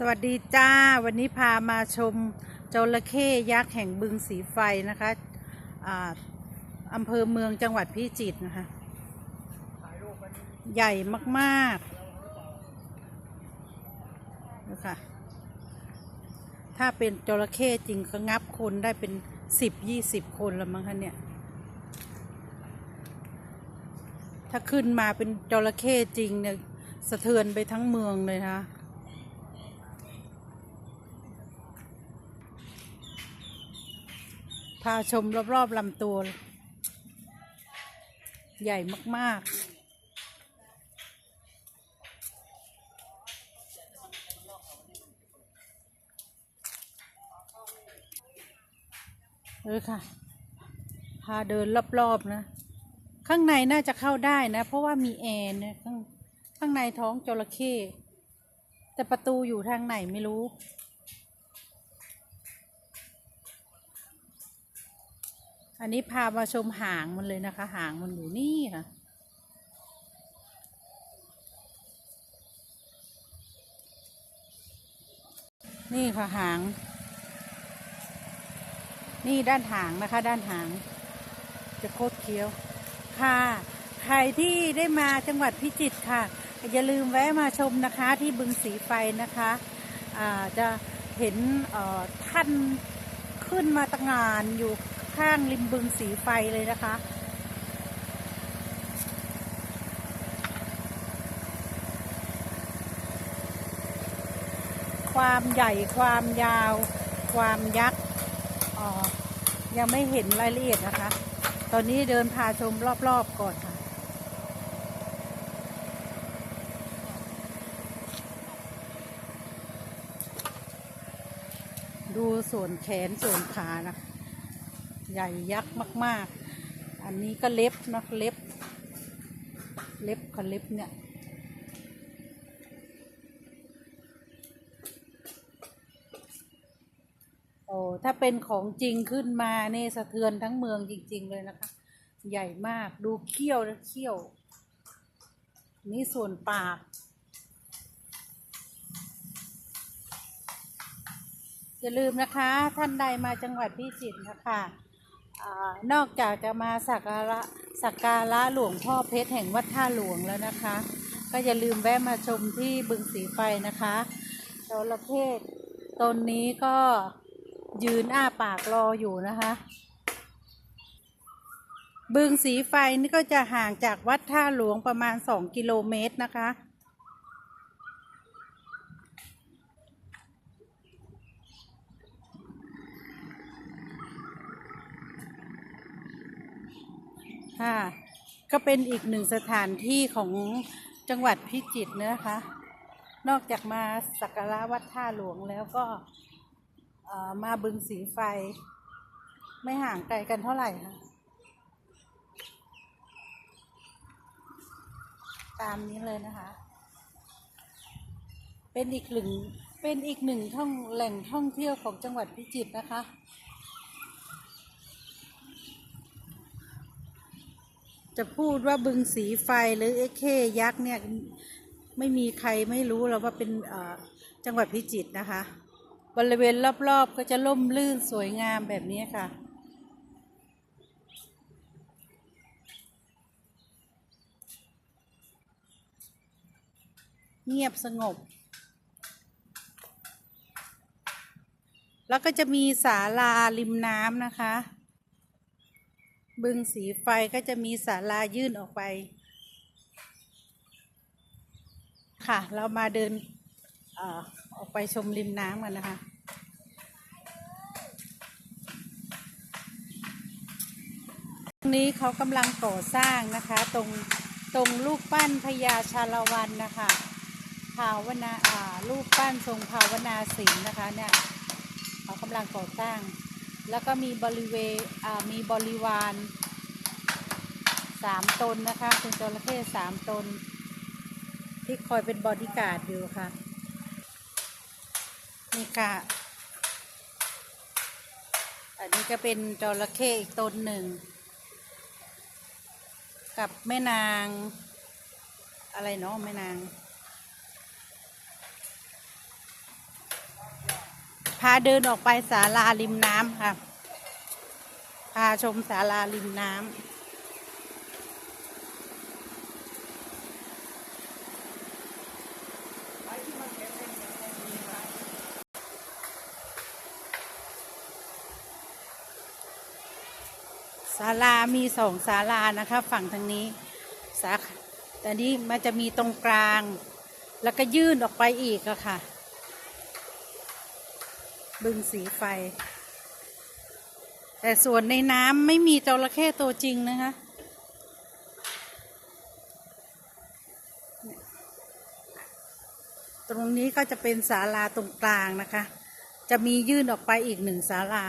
สวัสดีจ้า วันนี้พามาชมจระเข้ยักษ์แห่งบึงสีไฟนะคะอ่าอำเภอเมืองจังหวัดพิจิตรนะคะ ใหญ่มากๆดูค่ะถ้าเป็นจระเข้จริงก็งับคนได้เป็นสิบยี่สิบคนแล้วมั้งคะเนี่ย ถ้าขึ้นมาเป็นจระเข้จริงเนี่ยสะเทือนไปทั้งเมืองเลยนะคะ พาชมรอบๆลำตัว ใหญ่มาก ๆเออค่ะ พาเดินรอบๆนะ ข้างในน่าจะเข้าได้นะ เพราะว่ามีแอร์นะข้างข้างในท้องจระเข้แต่ประตูอยู่ทางไหนไม่รู้ อันนี้พามาชมหางมันเลยนะคะ หางมันอยู่นี่ค่ะ นี่ค่ะหาง นี่ด้านหางนะคะ ด้านหาง จะโคตรเคี้ยว ค่ะ ใครที่ได้มาจังหวัดพิจิตรค่ะ อย่าลืมแวะมาชมนะคะที่บึงสีไฟนะคะจะเห็นท่านขึ้นมาตะงานอยู่ ข้างริมบึงสีไฟเลยนะคะ ความใหญ่ความยาว ความยักษ์อ่อยังไม่เห็นรายละเอียดนะคะ ตอนนี้เดินพาชมรอบๆก่อนค่ะดูส่วนแขนส่วนขานะ ใหญ่ยักษ์มาก ๆ อันนี้ก็เล็บนะเล็บ เล็บกับเล็บเนี่ยโอ้ถ้าเป็นของจริงขึ้นมาเนี่ยสะเทือนทั้งเมืองจริง ๆ เลยนะคะ ใหญ่มากดูเขี้ยวนะเขี้ยว นี่ส่วนปากอย่าลืมนะคะ ท่านใดมาจังหวัดพิจิตรนะคะ นอกจากจะมาสักการะสักการะหลวงพ่อเพชรแห่งวัดท่าหลวงแล้วนะคะ ก็อย่าลืมแวะมาชมที่บึงสีไฟนะคะจระเข้ตนนี้ก็ยืนอ้าปากรออยู่นะคะ บึงสีไฟนี่ก็จะห่างจากวัดท่าหลวงประมาณสองกิโลเมตรนะคะ ค่ะก็เป็นอีกหนึ่งสถานที่ของจังหวัดพิจิตรนะคะ นอกจากมาสักการะวัดท่าหลวงแล้วก็มาบึงสีไฟ ไม่ห่างไกลกันเท่าไหร่ค่ะ ตามนี้เลยนะคะ เป็นอีกหนึ่งเป็นอีกหนึ่งท่องแหล่งท่องเที่ยวของจังหวัดพิจิตรนะคะ จะพูดว่าบึงสีไฟหรือเอเคยักษ์เนี่ยไม่มีใครไม่รู้หรอกว่าเป็นจังหวัดพิจิตรนะคะ บริเวณรอบๆก็จะล่มลื่นสวยงามแบบนี้ค่ะ เงียบสงบ แล้วก็จะมีศาลาริมน้ำนะคะ บึงสีไฟก็จะมีศาลายื่นออกไป ค่ะ เรามาเดินอออกไปชมริมน้ำกันนะคะ ตรงนี้เขากำลังก่อสร้างนะคะ ตรงตรงรูปปั้นพญาชาละวันนะคะภาวนาอ่ารูปปั้นทรงภาวนาศิลป์นะคะเนี่ยเขากำลังก่อสร้าง แล้วก็มีบริเวณมีบริวารสามตนนะคะเป็นจระเข้สามตน ที่คอยเป็นบอดี้การ์ดอยู่ค่ะ นี่ค่ะ อันนี้ก็เป็นจระเข้อีกตนหนึ่ง กับแม่นาง อะไรเนาะแม่นาง พาเดินออกไปศาลาริมน้ำค่ะ พาชมศาลาริมน้ำศาลามีสองศาลานะคะ ฝั่งทางนี้สาขาแต่นี้มันจะมีตรงกลาง แล้วก็ยื่นออกไปอีกอะค่ะ บึงสีไฟ แต่ส่วนในน้ำไม่มีจระเข้ตัวจริงนะคะ ตรงนี้ก็จะเป็นศาลาตรงกลางนะคะ จะมียื่นออกไปอีกหนึ่งศาลา